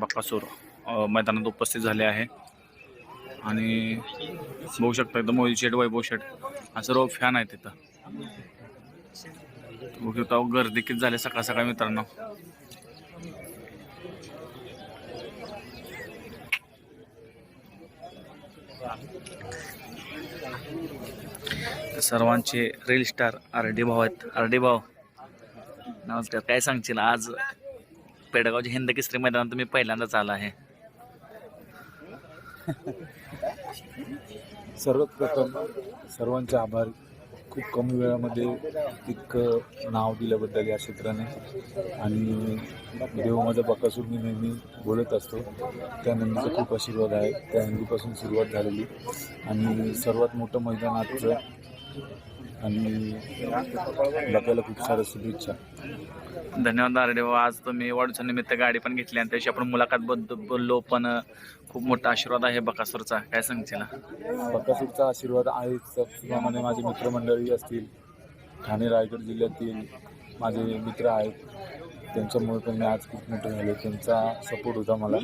बकासूर मैदानात उपस्थित झाले आहे. आणि बघू शकता एकदम मोहित शेठ वैभव शेठ हा सर्व फॅन आहे तिथं बघू शकता गर्दी किती झाली सकाळ सकाळ मित्रांनो. सर्वांचे रील स्टार आर डी भाऊ आहेत. आर डी भाऊ नमस्कार काय सांगशील आज? पेडगावच्या हिंद केसरी मैदानात तुम्ही पहिल्यांदाच आला आहे. सर्वप्रथम सर्वांचे आभार. खूप कमी वेळामध्ये इतकं नाव दिल्याबद्दल या क्षेत्राने. आणि देव माझा बकासूर मी नेहमी बोलत असतो. त्या नंदीचा खूप आशीर्वाद आहे. त्या नंदीपासून सुरुवात झालेली. आणि सर्वात मोठं मैदान आजचं आणि बघायला खूप साऱ्या शुभेच्छा. धन्यवाद आरडे भाऊ आज तुम्ही वाढूच्या निमित्त गाडी पण घेतली आणि त्याशी आपण मुलाखत बोललो पण खूप मोठा आशीर्वाद आहे बकासूरचा. काय सांगशील? बकासूरचा आशीर्वाद आहेच. त्याचप्रमाणे माझे मित्रमंडळी असतील ठाणे रायगड जिल्ह्यातील माझे मित्र आहेत. त्यांच्यामुळे पण मी आज खूप मोठं झालो त्यांचा सपोर्ट होता मला.